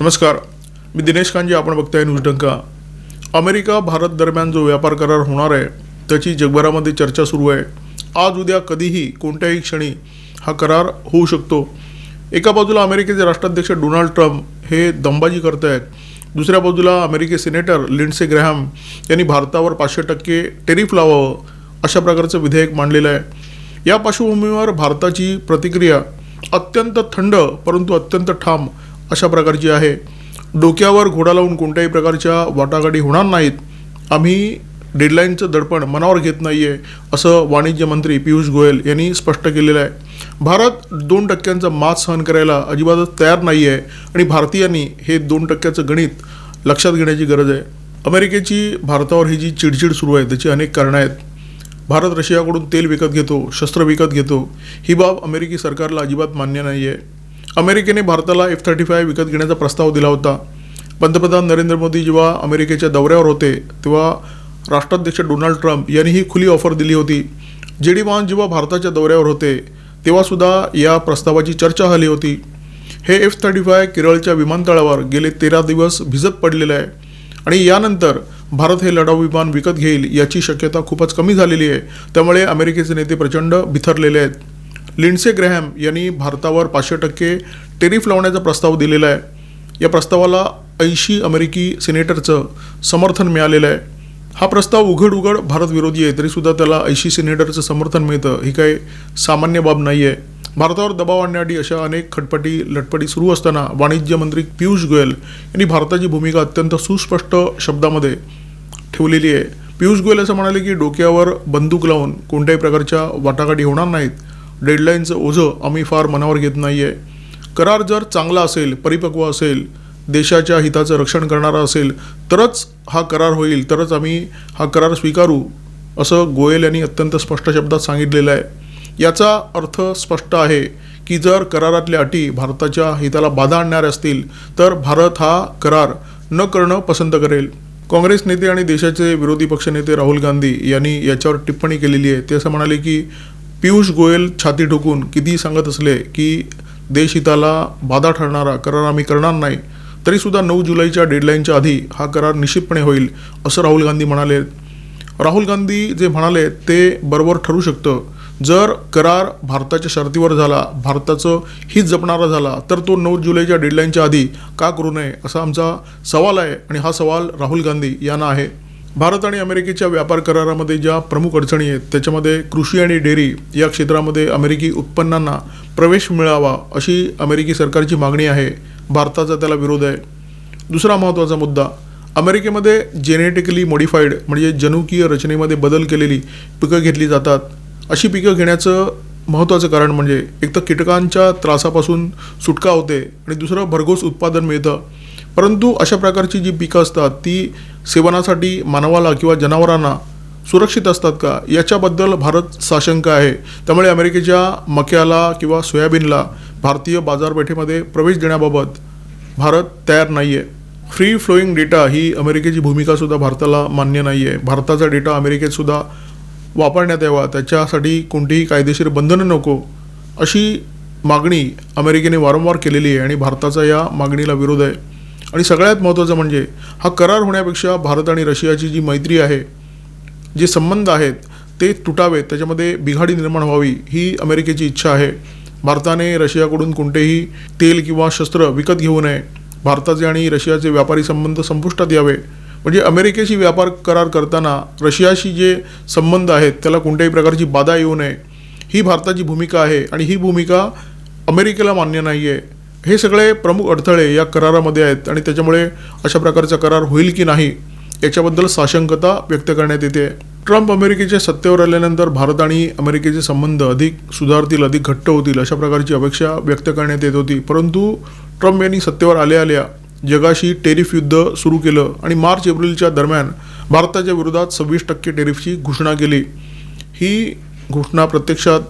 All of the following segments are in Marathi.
नमस्कार. मी दिनेश कांजी आपण बघताय न्यूज डंका. अमेरिका भारत दरम्यान जो व्यापार करार होणार आहे त्याची जगभरामध्ये चर्चा सुरू आहे. आज उद्या कधीही कोणत्याही क्षणी हा करार होऊ शकतो. एका बाजूला अमेरिकेचे राष्ट्राध्यक्ष डोनाल्ड ट्रम्प हे दंबाजी करत आहेत दुसऱ्या बाजूला अमेरिके सिनेटर लिंडसे ग्रॅहम यांनी भारतावर पाचशे टक्के टेरिफ लावावं अशा प्रकारचं विधेयक मांडलेलं आहे. या पार्श्वभूमीवर भारताची प्रतिक्रिया अत्यंत थंड परंतु अत्यंत ठाम अशा प्रकारची आहे. डोक्यावर घोडा लावून कोणत्याही प्रकारच्या वाटाघाटी होणार नाहीत. आम्ही डेडलाईनचं दडपण मनावर घेत नाही आहे असं वाणिज्य मंत्री पियुष गोयल यांनी स्पष्ट केलेलं आहे. भारत दोन टक्क्यांचा मात सहन करायला अजिबातच तयार नाही आहे आणि भारतीयांनी हे दोन टक्क्याचं गणित लक्षात घेण्याची गरज आहे. अमेरिकेची भारतावर ही जी चिडचिड सुरू आहे त्याची अनेक कारणं आहेत. भारत रशियाकडून तेल विकत घेतो शस्त्र विकत घेतो. ही बाब अमेरिकी सरकारला अजिबात मान्य नाही आहे अमेरिकेने भारताला एफ थर्टी फाय विकत घेण्याचा प्रस्ताव दिला होता. पंतप्रधान नरेंद्र मोदी जेव्हा अमेरिकेच्या दौऱ्यावर होते तेव्हा राष्ट्राध्यक्ष डोनाल्ड ट्रम्प यांनी ही खुली ऑफर दिली होती. जे डी वान जेव्हा भारताच्या दौऱ्यावर होते तेव्हासुद्धा या प्रस्तावाची चर्चा झाली होती. हे एफ थर्टी फाय केरळच्या विमानतळावर गेले तेरा दिवस भिजत पडलेलं आहे आणि यानंतर भारत हे लढाऊ विमान विकत घेईल याची शक्यता खूपच कमी झालेली आहे. त्यामुळे अमेरिकेचे नेते प्रचंड बिथरलेले आहेत. लिंडसे ग्रॅहम यांनी भारतावर पाचशे टक्के टेरिफ लावण्याचा प्रस्ताव दिलेला आहे. या प्रस्तावाला ऐंशी अमेरिकी सिनेटरचं समर्थन मिळालेलं आहे. हा प्रस्ताव उघड उघड भारतविरोधी आहे तरीसुद्धा त्याला ऐंशी सिनेटरचं समर्थन मिळतं ही काही सामान्य बाब नाही आहे भारतावर दबाव आणण्यासाठी अशा अनेक खटपटी लटपटी सुरू असताना वाणिज्य मंत्री पियुष गोयल यांनी भारताची भूमिका अत्यंत सुस्पष्ट शब्दामध्ये ठेवलेली आहे. पियुष गोयल असं म्हणाले की डोक्यावर बंदूक लावून कोणत्याही प्रकारच्या वाटाघाटी होणार नाहीत. डेडलाईनचं ओझं आम्ही फार मनावर घेत नाही आहे करार जर चांगला असेल परिपक्व असेल देशाच्या हिताचं रक्षण करणारा असेल तरच हा करार होईल तरच आम्ही हा करार स्वीकारू असं गोयल यांनी अत्यंत स्पष्ट शब्दात सांगितलेलं आहे. याचा अर्थ स्पष्ट आहे की जर करारातल्या अटी भारताच्या हिताला बाधा आणणाऱ्या असतील तर भारत हा करार न करणं पसंत करेल. काँग्रेस नेते आणि देशाचे विरोधी पक्षनेते राहुल गांधी यांनी याच्यावर टिप्पणी केलेली आहे. ते असं म्हणाले की पियुष गोयल छाती ठोकून किती सांगत असले की देशहिताला बाधा ठरणारा करार आम्ही करणार नाही तरीसुद्धा नऊ जुलैच्या डेडलाईनच्या आधी हा करार निश्चितपणे होईल असं राहुल गांधी म्हणाले. राहुल गांधी जे म्हणाले ते बरोबर ठरू शकतं. जर करार भारताच्या शर्तीवर झाला भारताचं हित जपणारा झाला तर तो नऊ जुलैच्या डेडलाईनच्या आधी का करू नये असा आमचा सवाल आहे आणि हा सवाल राहुल गांधी यांना आहे. भारत आणि अमेरिकेच्या व्यापार करारामध्ये ज्या प्रमुख अडचणी आहेत त्याच्यामध्ये कृषी आणि डेअरी या क्षेत्रामध्ये अमेरिकी उत्पन्नांना प्रवेश मिळावा अशी अमेरिकी सरकारची मागणी आहे. भारताचा त्याला विरोध आहे. दुसरा महत्त्वाचा मुद्दा अमेरिकेमध्ये जेनेटिकली मॉडिफाईड म्हणजे जनुकीय रचनेमध्ये बदल केलेली पिकं घेतली जातात. अशी पिकं घेण्याचं महत्त्वाचं कारण म्हणजे एक तर कीटकांच्या त्रासापासून सुटका होते आणि दुसरं भरघोस उत्पादन मिळतं. परंतु अशा प्रकारची जी पिकं असतात ती सेवनासाठी मानवाला किंवा जनावरांना सुरक्षित असतात का? याच्याबद्दल भारत साशंक आहे. त्यामुळे अमेरिकेच्या मक्याला किंवा सोयाबीनला भारतीय बाजारपेठेमध्ये प्रवेश देण्याबाबत भारत तयार नाही आहे फ्री फ्लोईंग डेटा ही अमेरिकेची भूमिकासुद्धा भारताला मान्य नाही आहे भारताचा डेटा अमेरिकेतसुद्धा वापरण्यात यावा. त्याच्यासाठी कोणतीही कायदेशीर बंधनं नको अशी मागणी अमेरिकेने वारंवार केलेली आहे आणि भारताचा या मागणीला विरोध आहे. आणि सगळ्यात महत्त्वाचं म्हणजे हा करार होण्यापेक्षा भारत आणि रशियाची जी मैत्री आहे जे संबंध आहेत ते तुटावेत. त्याच्यामध्ये बिघाडी निर्माण व्हावी ही अमेरिकेची इच्छा आहे. भारताने रशियाकडून कोणतेही तेल किंवा शस्त्र विकत घेऊ नये. भारताचे आणि रशियाचे व्यापारी संबंध संपुष्टात यावे. म्हणजे अमेरिकेशी व्यापार करार करताना रशियाशी जे संबंध आहेत त्याला कोणत्याही प्रकारची बाधा येऊ नये. ही भारताची भूमिका आहे आणि ही भूमिका अमेरिकेला मान्य नाही आहे हे सगळे प्रमुख अडथळे या करारामध्ये आहेत आणि त्याच्यामुळे अशा प्रकारचा करार होईल की नाही याच्याबद्दल साशंकता व्यक्त करण्यात येते. ट्रम्प अमेरिकेच्या सत्तेवर आल्यानंतर भारत आणि अमेरिकेचे संबंध अधिक सुधारतील अधिक घट्ट होतील अशा प्रकारची अपेक्षा व्यक्त करण्यात येत होती. परंतु ट्रम्प यांनी सत्तेवर आल्या आल्या जगाशी टेरिफ युद्ध सुरू केलं आणि मार्च एप्रिलच्या दरम्यान भारताच्या विरोधात सव्वीस टक्के टेरिफची घोषणा केली. ही घोषणा प्रत्यक्षात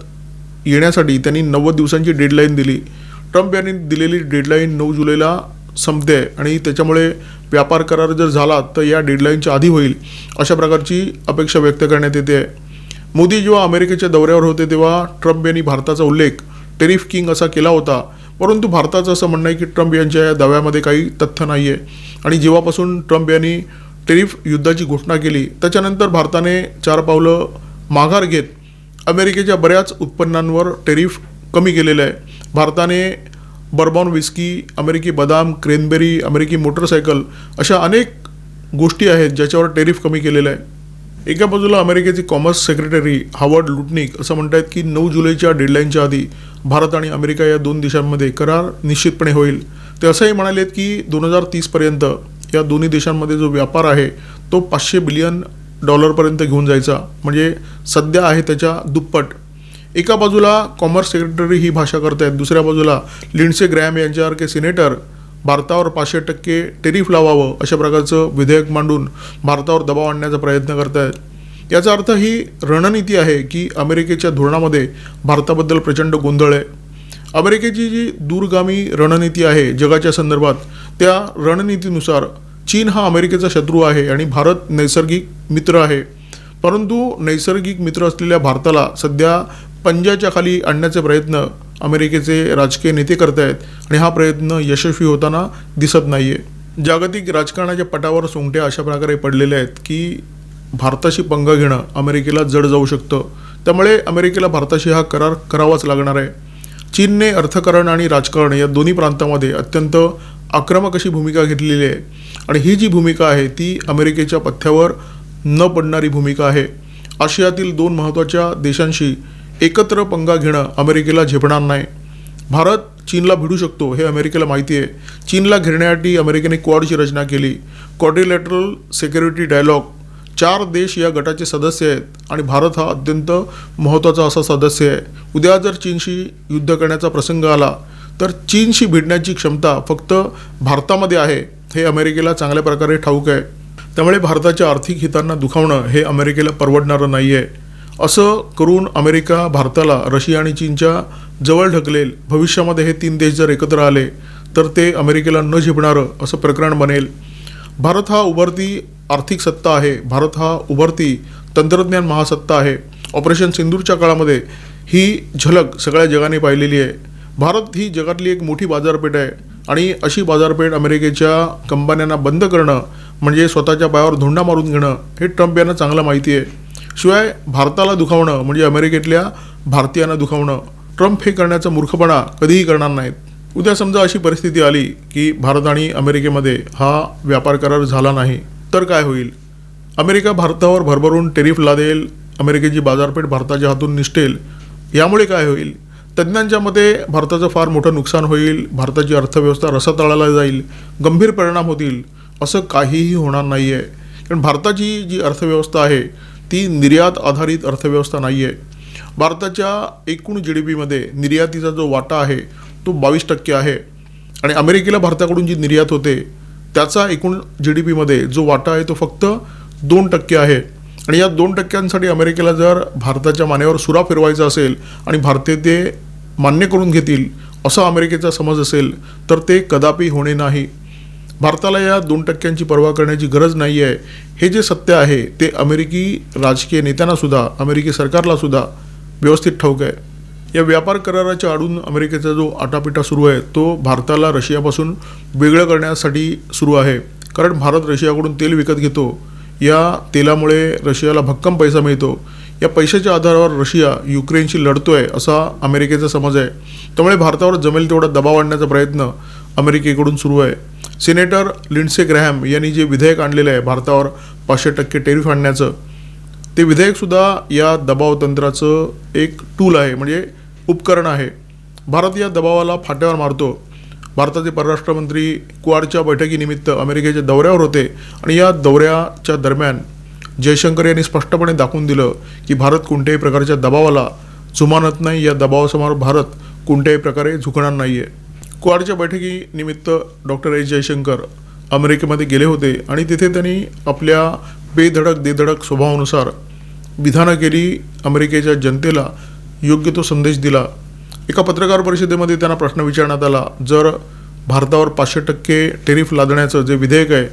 येण्यासाठी त्यांनी नव्वद दिवसांची डेडलाईन दिली. ट्रम्प यांनी दिलेली डेडलाईन नऊ जुलैला संपते आणि त्याच्यामुळे व्यापार करार जर झाला तर या डेडलाईनच्या आधी होईल अशा प्रकारची अपेक्षा व्यक्त करण्यात येते. मोदी जेव्हा अमेरिकेच्या दौऱ्यावर होते तेव्हा ट्रम्प यांनी भारताचा उल्लेख टेरिफ किंग असा केला होता. परंतु भारताचं असं म्हणणं आहे की ट्रम्प यांच्या या दाव्यामध्ये काही तथ्य नाही आहे आणि जेव्हापासून ट्रम्प यांनी टेरिफ युद्धाची घोषणा केली त्याच्यानंतर भारताने चार पावलं माघार घेत अमेरिकेच्या बऱ्याच उत्पन्नांवर टेरिफ कमी केलेलं आहे. भारताने बर्बॉन विस्की अमेरिकी बदाम क्रेनबेरी अमेरिकी मोटरसायकल अशा अनेक गोष्टी आहेत ज्याच्यावर टेरिफ कमी केलेलं आहे. एका बाजूला अमेरिकेचे कॉमर्स सेक्रेटरी हावर्ड लुटनिक असं म्हणत आहेत की नऊ जुलैच्या डेडलाईनच्या आधी भारत आणि अमेरिका या दोन देशांमध्ये करार निश्चितपणे होईल. ते असंही म्हणालेत की दोन हजार तीसपर्यंत या दोन्ही देशांमध्ये जो व्यापार आहे तो पाचशे बिलियन डॉलरपर्यंत घेऊन जायचा. म्हणजे सध्या आहे त्याच्या दुप्पट. एका बाजूला कॉमर्स सेक्रेटरी ही भाषा करत आहेत दुसऱ्या बाजूला लिंडसे ग्रॅम यांच्यासारखे सिनेटर भारतावर पाचशे टक्के टेरिफ लावावं अशा प्रकारचं विधेयक मांडून भारतावर दबाव आणण्याचा प्रयत्न करत आहेत याचा अर्थ ही रणनीती आहे की अमेरिकेच्या धोरणामध्ये भारताबद्दल प्रचंड गोंधळ आहे. अमेरिकेची जी दूरगामी रणनीती आहे जगाच्या संदर्भात त्या रणनीतीनुसार चीन हा अमेरिकेचा शत्रू आहे आणि भारत नैसर्गिक मित्र आहे. परंतु नैसर्गिक मित्र असलेल्या भारताला सध्या पंजाच्या खाली आणण्याचे प्रयत्न अमेरिकेचे राजकीय नेते करत आहेत आणि हा प्रयत्न यशस्वी होताना दिसत नाही आहे जागतिक राजकारणाच्या पटावर सोंगट्या अशा प्रकारे पडलेल्या आहेत की भारताशी पंगा घेणं अमेरिकेला जड जाऊ शकतं. त्यामुळे अमेरिकेला भारताशी हा करार करावाच लागणार आहे. चीनने अर्थकारण आणि राजकारण या दोन्ही प्रांतामध्ये अत्यंत आक्रमक अशी भूमिका घेतलेली आहे. आणि ही जी भूमिका आहे ती अमेरिकेच्या पथ्यावर न पडणारी भूमिका आहे. आशियातील दोन महत्त्वाच्या देशांशी एकत्र पंगा घेणं अमेरिकेला झेपणार नाही. भारत चीनला भिडू शकतो हे अमेरिकेला माहिती आहे. चीनला घेण्यासाठी अमेरिकेने क्वाडची रचना केली. क्वाड्रिलॅटरल सिक्युरिटी डायलॉग चार देश या गटाचे सदस्य आहेत आणि भारत हा अत्यंत महत्त्वाचा असा सदस्य आहे. उद्या जर चीनशी युद्ध करण्याचा प्रसंग आला तर चीनशी भिडण्याची क्षमता फक्त भारतामध्ये आहे हे अमेरिकेला चांगल्या प्रकारे ठाऊक आहे. त्यामुळे भारताच्या आर्थिक हितांना दुखावणं हे अमेरिकेला परवडणारं नाही आहे असं करून अमेरिका भारताला रशिया आणि चीनच्या जवळ ढकलेल. भविष्यामध्ये हे तीन देश जर एकत्र आले तर ते अमेरिकेला न झेपणारं असं प्रकरण बनेल. भारत हा उभरती आर्थिक सत्ता आहे. भारत हा उभरती तंत्रज्ञान महासत्ता आहे. ऑपरेशन सिंदूरच्या काळामध्ये ही झलक सगळ्या जगाने पाहिलेली आहे. भारत ही जगातली एक मोठी बाजारपेठ आहे आणि अशी बाजारपेठ अमेरिकेच्या कंपन्यांना बंद करणं म्हणजे स्वतःच्या पायावर धोंडा मारून घेणं हे ट्रम्प यांना चांगलं माहिती आहे. शिवाय भारताला दुखावणं म्हणजे अमेरिकेतल्या भारतीयांना दुखावणं ट्रम्प हे करण्याचा मूर्खपणा कधीही करणार नाहीत. उद्या समजा अशी परिस्थिती आली की भारत आणि अमेरिकेमध्ये हा व्यापार करार झाला नाही तर काय होईल? अमेरिका भारतावर भरभरून टेरिफ लादेल अमेरिकेची बाजारपेठ भारताच्या हातून निष्ठेल यामुळे काय होईल? तज्ज्ञांच्या मते भारताचं फार मोठं नुकसान होईल भारताची अर्थव्यवस्था रसातळाला जाईल गंभीर परिणाम होतील असं काहीही होणार नाही आहे कारण भारताची जी अर्थव्यवस्था आहे ती निर्यात आधारित अर्थव्यवस्था नाही आहे भारताच्या एकूण जी डी पीमध्ये निर्यातीचा जो वाटा आहे तो बावीस टक्के आहे. आणि अमेरिकेला भारताकडून जी निर्यात होते त्याचा एकूण जी डी पीमध्ये जो वाटा आहे तो फक्त दोन टक्के आहे. आणि या दोन टक्क्यांसाठी अमेरिकेला जर भारताच्या मानेवर सुरा फिरवायचा असेल आणि भारतीय ते मान्य करून घेतील असा अमेरिकेचा समज असेल तर ते कदापि होणे नाही. भारताला या दोन टक्क्यांची पर्वा करण्याची गरज नाही आहे हे जे सत्य आहे ते अमेरिकी राजकीय नेत्यांना सुद्धा अमेरिकी सरकारला सुद्धा व्यवस्थित ठाऊक आहे. या व्यापार कराराच्या आडून अमेरिकेचा जो आटापिटा सुरू आहे तो भारताला रशियापासून वेगळं करण्यासाठी सुरू आहे. कारण भारत रशियाकडून तेल विकत घेतो. या तेलामुळे रशियाला भक्कम पैसा मिळतो. या पैशाच्या आधारावर रशिया युक्रेनशी लढतो आहे असा अमेरिकेचा समज आहे. त्यामुळे भारतावर जमेल तेवढा दबाव आणण्याचा प्रयत्न अमेरिकेकडून सुरू आहे. सिनेटर लिंडसे ग्रॅहम यांनी जे विधेयक आणलेलं आहे भारतावर पाचशे टक्के टेरिफ आणण्याचं ते विधेयकसुद्धा या दबाव तंत्राचं एक टूल आहे म्हणजे उपकरण आहे. भारत या दबावाला फाट्यावर मारतो. भारताचे परराष्ट्र मंत्री क्वाडच्या बैठकीनिमित्त अमेरिकेच्या दौऱ्यावर होते आणि या दौऱ्याच्या दरम्यान जयशंकर यांनी स्पष्टपणे दाखवून दिलं की भारत कोणत्याही प्रकारच्या दबावाला जुमानत नाही. या दबावासमोर भारत कोणत्याही प्रकारे झुकणार नाही आहे क्वाडच्या बैठकीनिमित्त डॉक्टर एस जयशंकर अमेरिकेमध्ये गेले होते आणि तिथे त्यांनी आपल्या बेधडक देधडक स्वभावानुसार विधानं केली अमेरिकेच्या जनतेला योग्य तो संदेश दिला. एका पत्रकार परिषदेमध्ये त्यांना प्रश्न विचारण्यात आला जर भारतावर पाचशे टक्के टेरिफ लादण्याचं जे विधेयक आहे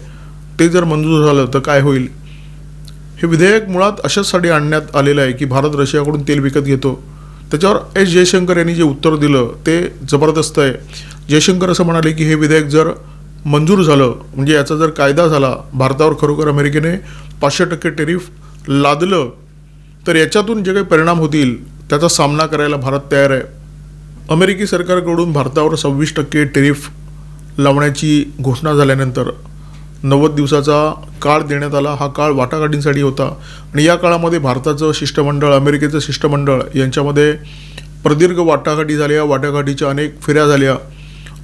ते जर मंजूर झालं तर काय होईल? हे विधेयक मुळात अशाचसाठी आणण्यात आलेलं आहे की भारत रशियाकडून तेल विकत घेतो. त्याच्यावर एस जयशंकर यांनी जे उत्तर दिलं ते जबरदस्त आहे. जयशंकर असं म्हणाले की हे विधेयक जर मंजूर झालं म्हणजे याचा जर कायदा झाला भारतावर खरोखर अमेरिकेने पाचशे टक्के टेरिफ लादलं तर याच्यातून जे काही परिणाम होतील त्याचा सामना करायला भारत तयार आहे. अमेरिकी सरकारकडून भारतावर सव्वीस टक्के टेरिफ लावण्याची घोषणा झाल्यानंतर नव्वद दिवसाचा काळ देण्यात आला. हा काळ वाटाघाटींसाठी होता. आणि या काळामध्ये भारताचं शिष्टमंडळ अमेरिकेचं शिष्टमंडळ यांच्यामध्ये प्रदीर्घ वाटाघाटी झाल्या. वाटाघाटीच्या अनेक फेऱ्या झाल्या.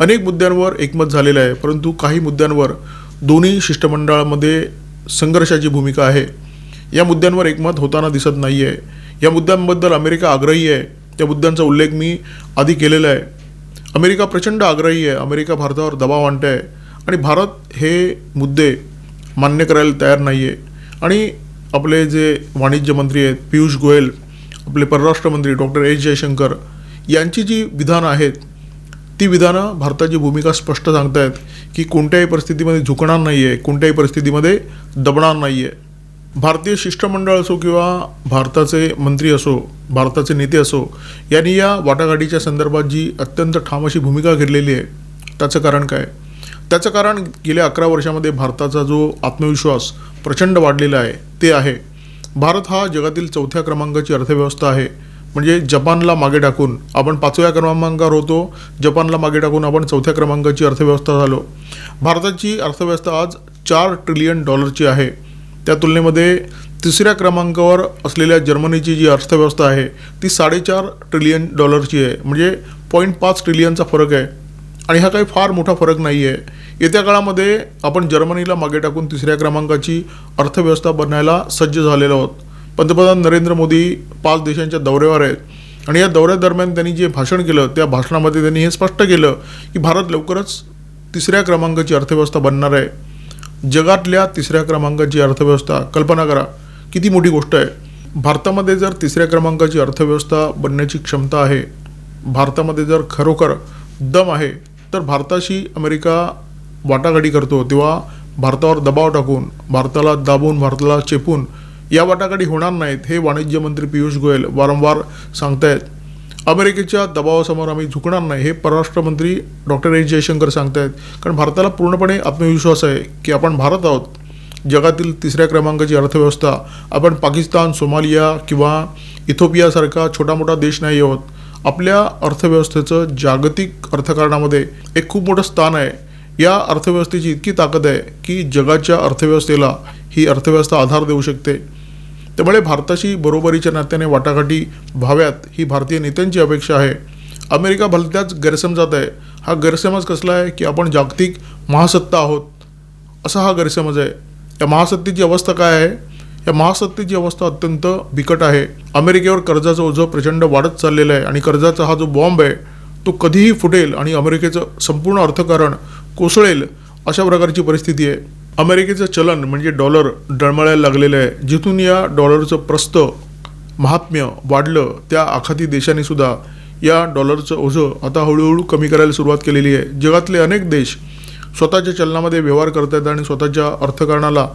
अनेक मुद्द्यांवर एकमत झालेलं आहे परंतु काही मुद्द्यांवर दोन्ही शिष्टमंडळामध्ये संघर्षाची भूमिका आहे. या मुद्द्यांवर एकमत होताना दिसत नाही आहे या मुद्द्यांबद्दल अमेरिका आग्रही आहे. त्या मुद्द्यांचा उल्लेख मी आधी केलेला आहे. अमेरिका प्रचंड आग्रही आहे. अमेरिका भारतावर दबाव आणत आहे आणि भारत हे मुद्दे मान्य करायला तयार नाही आहे आणि आपले जे वाणिज्य मंत्री आहेत पियुष गोयल आपले परराष्ट्र मंत्री डॉक्टर एस जयशंकर यांची जी विधानं आहेत ती विधानं भारताची भूमिका स्पष्ट सांगतायत की कोणत्याही परिस्थितीमध्ये झुकणार नाही आहे कोणत्याही परिस्थितीमध्ये दबणार नाही आहे भारतीय शिष्टमंडळ असो किंवा भारताचे मंत्री असो भारताचे नेते असो यांनी या वाटाघाटीच्या संदर्भात जी अत्यंत ठाम अशी भूमिका घेतलेली आहे त्याचं कारण काय? त्याचं कारण गेल्या अकरा वर्षामध्ये भारताचा जो आत्मविश्वास प्रचंड वाढलेला आहे ते आहे. भारत हा जगातील चौथ्या क्रमांकाची अर्थव्यवस्था आहे. म्हणजे जपानला मागे टाकून आपण पाचव्या क्रमांकावर होतो. जपानला मागे टाकून आपण चौथ्या क्रमांकाची अर्थव्यवस्था झालो. भारताची अर्थव्यवस्था आज चार ट्रिलियन डॉलरची आहे. त्या तुलनेमध्ये तिसऱ्या क्रमांकावर असलेल्या जर्मनीची जी अर्थव्यवस्था आहे ती साडेचार ट्रिलियन डॉलरची आहे. म्हणजे पॉईंट पाच ट्रिलियनचा फरक आहे. आणि हा काही फार मोठा फरक नाही आहे येत्या काळामध्ये आपण जर्मनीला मागे टाकून तिसऱ्या क्रमांकाची अर्थव्यवस्था बनायला सज्ज झालेलो आहोत. पंतप्रधान नरेंद्र मोदी पाच देशांच्या दौऱ्यावर आहेत. आणि या दौऱ्यादरम्यान त्यांनी जे भाषण केलं त्या भाषणामध्ये त्यांनी हे स्पष्ट केलं की भारत लवकरच तिसऱ्या क्रमांकाची अर्थव्यवस्था बनणार आहे. जगातल्या तिसऱ्या क्रमांकाची अर्थव्यवस्था कल्पना करा किती मोठी गोष्ट आहे. भारतामध्ये जर तिसऱ्या क्रमांकाची अर्थव्यवस्था बनण्याची क्षमता आहे भारतामध्ये जर खरोखर दम आहे तर भारताशी अमेरिका वाटाघाटी करतो तेव्हा भारतावर दबाव टाकून भारताला दाबून भारताला चेपून या वाटाघाटी होणार नाहीत हे वाणिज्य मंत्री पियुष गोयल वारंवार सांगतायत. अमेरिकेच्या दबावासमोर आम्ही झुकणार नाही हे परराष्ट्र मंत्री डॉक्टर एस जयशंकर सांगतायत. कारण भारताला पूर्णपणे आत्मविश्वास आहे की आपण भारत आहोत. जगातील तिसऱ्या क्रमांकाची अर्थव्यवस्था आपण पाकिस्तान सोमालिया किंवा इथोपियासारखा छोटा मोठा देश नाही आहोत. आपल्या अर्थव्यवस्थेचं जागतिक अर्थकारणामध्ये एक खूप मोठं स्थान आहे. या अर्थव्यवस्थेची इतकी ताकद आहे की जगाच्या अर्थव्यवस्थेला ही अर्थव्यवस्था आधार देऊ शकते. त्यामुळे भारताशी बरोबरीच्या नात्याने वाटाघाटी व्हाव्यात ही भारतीय नेत्यांची अपेक्षा आहे. अमेरिका भलत्याच गैरसमजात आहे. हा गैरसमज कसला आहे की आपण जागतिक महासत्ता आहोत? असा हा गैरसमज आहे. या महासत्तेची अवस्था काय आहे? या महासत्तेची अवस्था अत्यंत बिकट आहे. अमेरिकेवर कर्जाचं ओझं प्रचंड वाढत चाललेलं आहे आणि कर्जाचा हा जो बॉम्ब आहे तो कधीही फुटेल आणि अमेरिकेचं संपूर्ण अर्थकारण कोसळेल अशा प्रकारची परिस्थिती आहे. अमेरिकेचं चलन म्हणजे डॉलर डळमळायला लागलेलं आहे. जिथून या डॉलरचं प्रस्त महात्म्य वाढलं त्या आखाती देशानेसुद्धा या डॉलरचं ओझं आता हळूहळू कमी करायला सुरुवात केलेली आहे. जगातले अनेक देश स्वतःच्या चलनामध्ये व्यवहार करत आहेत आणि स्वतःच्या अर्थकारणाला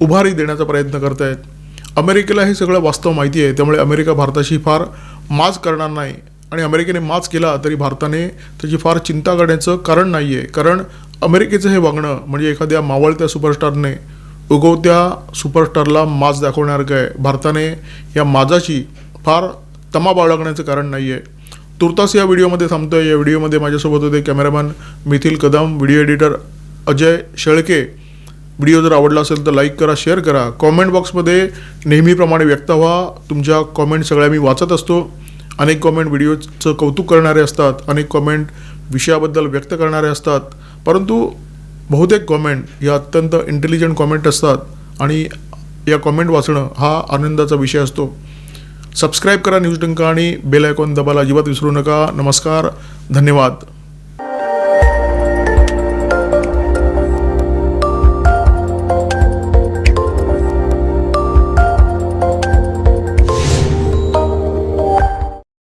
उभारी देण्याचा प्रयत्न करत आहेत अमेरिकेला हे सगळं वास्तव माहिती आहे. त्यामुळे अमेरिका भारताशी फार माज करणार नाही. आणि अमेरिकेने माज केला तरी भारताने त्याची फार चिंता करण्याचं कारण नाही आहे कारण अमेरिकेचं हे वागणं म्हणजे एखाद्या मावळत्या सुपरस्टारने उगवत्या सुपरस्टारला माज दाखवण्यासारखं काय? भारताने या माजाची फार तमा बाळगण्याचं कारण नाही आहे तुर्तास या व्हिडिओमध्ये थांबतोय. या व्हिडिओमध्ये माझ्यासोबत होते cameraman Mithil Kadam video editor Ajay Shelke. Video जर आवडला असेल तर लाईक करा शेअर करा. कॉमेंट बॉक्समध्ये नेहमीप्रमाणे व्यक्त व्हा. तुमच्या कॉमेंट सगळ्या मी वाचत असतो. अनेक कॉमेंट व्हिडिओचं कौतुक करणारे असतात. अनेक कॉमेंट विषयाबद्दल व्यक्त करणारे असतात. परंतु बहुतेक कॉमेंट या अत्यंत इंटेलिजंट कॉमेंट असतात आणि या कॉमेंट वाचणं हा आनंदाचा विषय असतो. सबस्क्राईब करा न्यूज डंका आणि बेल आयकॉन दबायला अजिबात विसरू नका. नमस्कार. धन्यवाद.